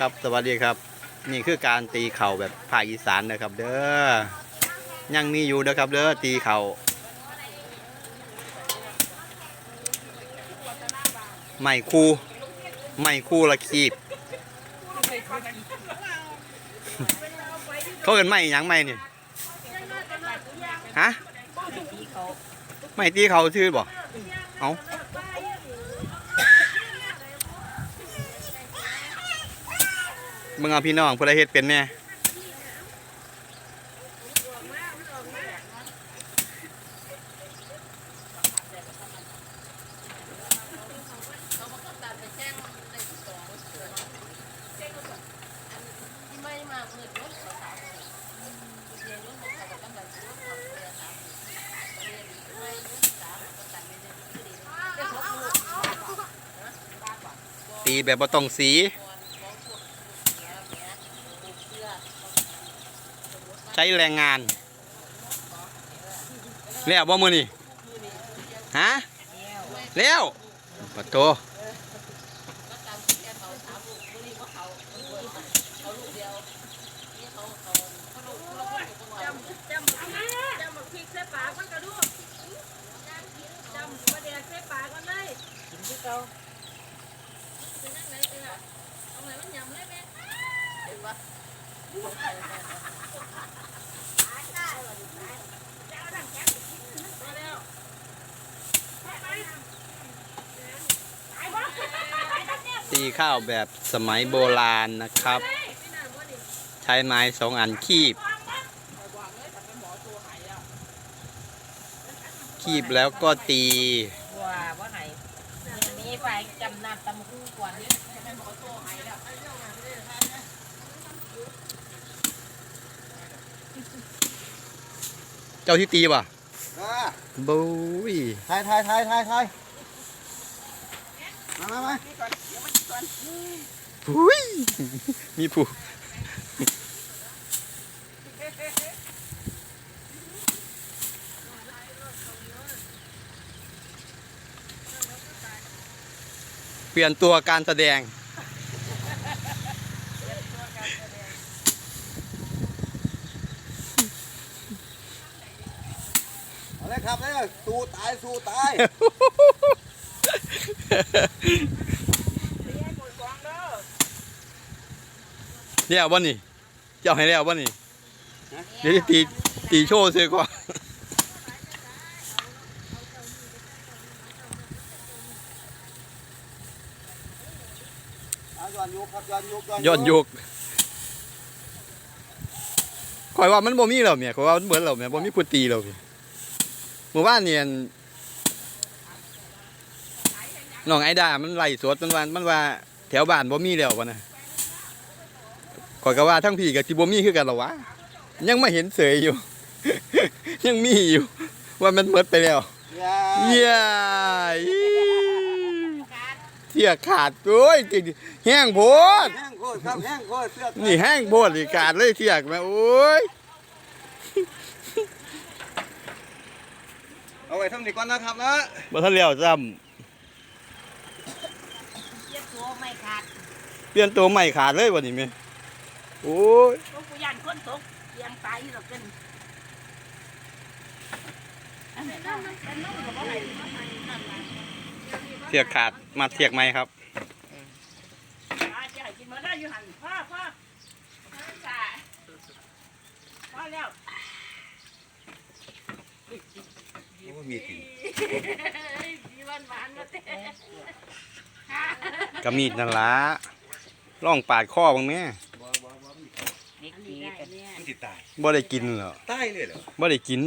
ครับสวัสดีครับ นี่คือการตีเข่าแบบภาคอีสานนะครับ เด้อยังมีอยู่นะครับ เด้อตีเข่าไม่คู่ ไม่คู่ละคีบเขาเอินไม่ยังไม่นี่ฮะไม่ตีเขาชื่อบ่เอา มึงเอาพี่น้องผู้ใดเฮ็ดเป็นแน่ตีแบบบ่ต้องสี ใช้แรงงานแล้วบ่มือนี่ฮะแล้วปะโตจำจำจำบักพริกใส่ปากมันก็ดูจำประเดี๋ยวปากมันเลยกินที่เก่าเป็นยังไงเอ้ยเอาไงมันยำเลยแม่ ตีข้าวแบบสมัยโบราณนะครับ ใช้ไม้สองอันคีบ คีบแล้วก็ตีว่าว่าไหนมีไปจำนำตำคู่กวนนี่ให้หมอโซ่ให้แล้ว เจ้าที่ตีป่ะอ่าบุ้ยถ่ายถ่ายถ่ายถ่ายถ่ายมามามาบุ้ยมีผู้เปลี่ยนตัวการแสดง เอาเลยครับเลยสู้ตายสู้ตายเดี๋ยวบ่นี่ เจ้าให้แล้วบ่นี่ เดี๋ยวจะตีตีโชว์เสียก่อนอะย้อนยุกครับย้อนยุกย้อนยุกข่อยว่ามันบ่มีแล้วเมียข่อยว่ามันเบิดแล้วเมียบ่มีผู้ตีแล้วพี่เมื่อวานเนี่ยน้องไอ้ดามันไล่สดมันว่ามันว่าแถวบ้านบ่มีแล้ววะนะข่อยก็ว่าทั้งพี่กับสิบ่มีคือกันเหรอวะ ยังไม่เห็นเสยอยู่ ยังมีอยู่ ว่ามันเบิดไปแล้วอย่าเย้ยเสียขาดโอ้ยจริงแห้งโพดแห้งโคตรครับแห้งโคตรเสื้อนี่แห้งโพดอีขาดเลยเสียกแม่โอ้ย เอาไว้ทำนี่ก่อนนะครับนะบ่ทันแล้วซ้เย็บตัวไม่ขาดำเปลี่ยนตัวใหม่ขาดเลยวันนี้แม่โอ้ยพวกกูยันคนตกยังตายอยู่หรอกกันอันนี้น้ำมันน้ำกับอะไรเสียกขาดมาเสียกใหม่ครับอาจะให้กินมาได้อยู่หันพ่อพ่อพ่อแล้วมีติมีวันหวาน มาเต้กระมีดนั่นละล่องปาดข้อบ้างแม่บ่บ่บ่มีเด็กดีกันเนี่ยมีติดตายบ่ได้กินเหรอตายเลยเหรอบ่ได้กิน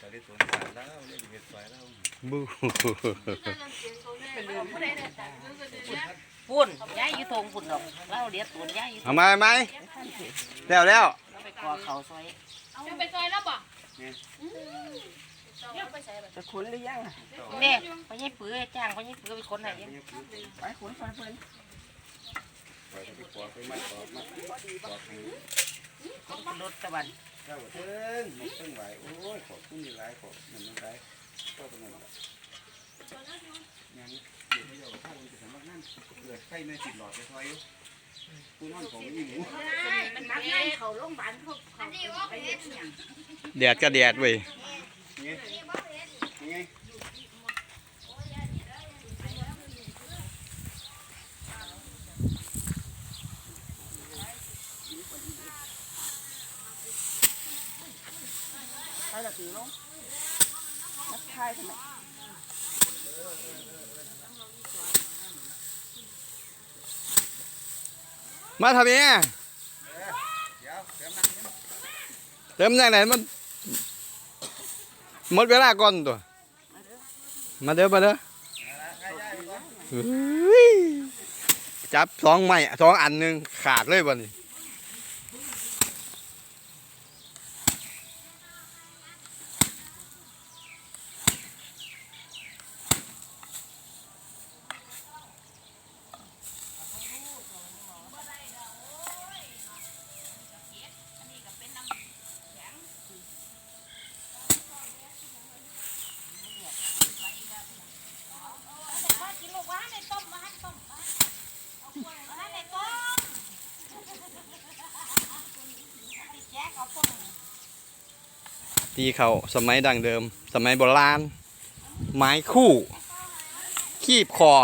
ตายได้ตัวนี้แล้วเล่นเห็ดไฟแล้วบูปุ่นย้ายอยู่ตรงปุ่นหรอกเราเดี๋ยวตุนย้ายอยู่เอามาไหมแล้วแล้ว เราไปกอเขาซอยจะไปซอยแล้วบ่จะขนหรือยังเนี่ยไปยี่ปื้อจ้างไปยี่ปื้อไปขนไหนยังไปขนซอยเพิ่นไปไปขวาไปมัดขวามัดขวาให้ขนรถตะวันเจ้าเทิงหมกเทิงไหวโอ้ยขอบคุณหลายขอบมันมันได้ก็เป็นนั่นแหละยังเดี๋ยวเราเข้าไปสมัครนั่นใครแม่สิหลอดไปซอยอยู่ผู้นอนของอีหมูมันนักงานเขาโรงพยาบาลเขาเขาไปเฮ็ดหยัง แดดก็แดดเว้ยนี่ไงไปละตีลงนักทายทำไม มาทำเองเดี๋ยวเดี๋ยวนั่งนี่เติมยังไงมันหมดเวลาก่อนตัว มาเด้อมาเด้อจับสองไม้สองอันหนึ่งขาดเลยบ่นี่ ว่ากินลูกว่าในต้มมาให้ต้มมาให้ในต้มแจ๊กเอาพวก ตีเขาสมัยดังเดิม สมัยโบราณ ไม้คู่ คีบคอ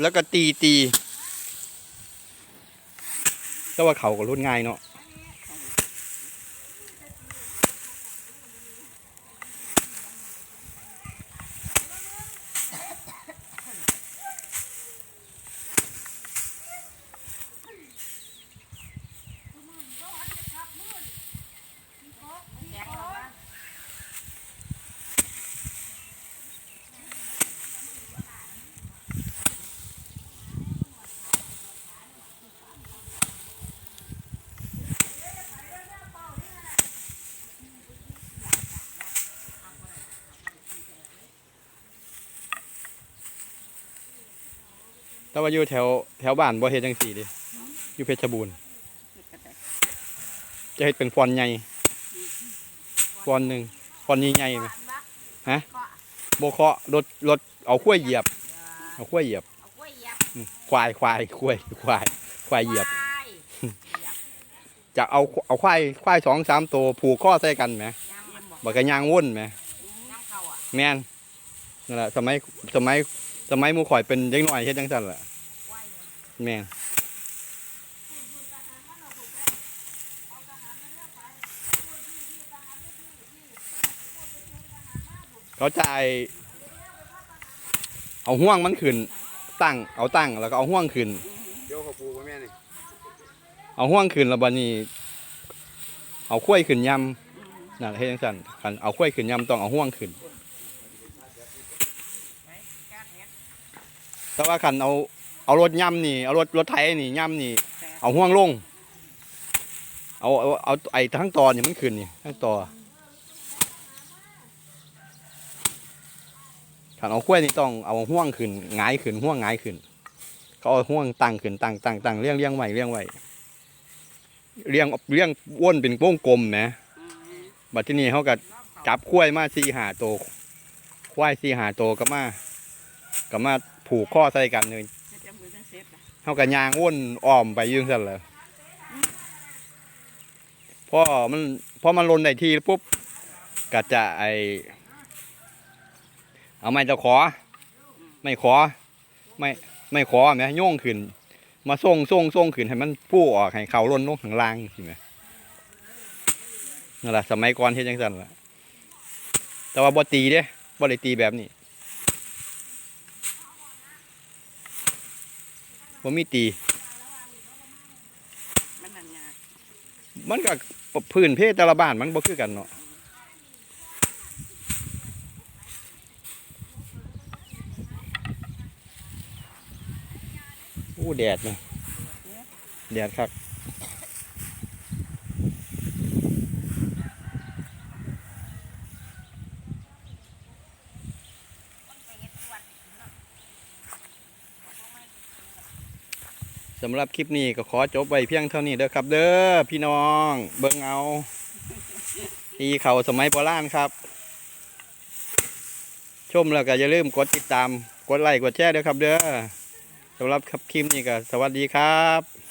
แล้วก็ตีตีแต่ว่าเขาก็รุ่นง่ายเนาะ แต่ว่าอยู่แถวแถวบ้านบ่เฮ็ดจังซี่เดิอยู่เพชรบูรณ์จะเฮ็ดเป็นฟอนใหญ่ฟอนหนึ่งฟอนใหญ่ๆไหมฮะบ่เคาะรถรถเอาขั้วยเหยียบ เอาขั้วยเหยียบเอากล้วยยับอืมควายควายควายควายควายเหยียบไปจะเอาเอาควายควายสองสามตัวผูกข้อใส่กันไหมยังมันบอกบักกะยางว่นไหมยังเขาอะแม่นนั่นแหละสมัยสมัย สมัยหมูข่อยเป็นเด็กน้อยเฮ็ดจังซั่นแหละแม่นเขาจ่ายเอาห่วงมันขึ้น ตั้งเอาตั้งแล้วก็เอาห่วงขึ้นโยกเขาปูไว้แม่นี่เอาห่วงขึ้นแล้วบัดนี้ เอาข้วยขึ้นยำนั่นแหละเฮ็ดจังซั่นคันเอาข้วยขึ้นยำต้องเอาห่วงขึ้น แต่ว่าคันเอาเอารถย่ำนี่เอารถรถไถนี่ย่ำนี่ เอาห่วงลง เอาเอาเอาไอ้ทั้งตอนี่มันขึ้นนี่ทั้งตอคันเอาข้วยนี่ต้องเอาห่วงขึ้นหงายขึ้นห่วงหงายขึ้น เขาเอาห่วงตั้งขึ้นตั้งตั้งตั้งเลี้ยงเลี้ยงไว้เลี้ยงไว้เลี้ยงเลี้ยงวนเป็นวงกลมนะบัดที่นี่เขาก็จับข้วยมาสี่หาโตวควายสี่หาโตวก็มา ก็มาผูกข้อใส่กันเลยเซ็ตล่ะเขาก็ยางอ้วนอ้อมไปยื่จังสั่นเลยพอมันพอมันลนได้ที่ปุ๊บก็จะไอเอาไม้ตะขอ ไม่ขอ ไม่ไม่ขอแหมโย่งขึ้น มาส่งส่งส่งขึ้นให้มันผู้ออกให้เขาล้นลงข้างล่างสิแหมนั่นแหละสมัยก่อนเฮ็ดจังซั่นล่ะแต่ว่าบ่ตีเด้บ่ได้ตีแบบนี้ บ่มีตี มันนั่นยากมันก็พื้นเพศแต่ละบ้านมันบ่คือกันเนาะอู้แดดนะแดดครับำหรับคลิปนี้ก็ขอจบไว้เพียงเท่านี้เด้อครับ เด้อพี่น้องเบิ่งเอาตีเขาสมัยโบราณครับ ชมแล้วก็อย่าลืมกดติดตาม กดไลค์กดแชร์เด้อครับ เด้อสำหรับคลิปนี้ก็สวัสดีครับ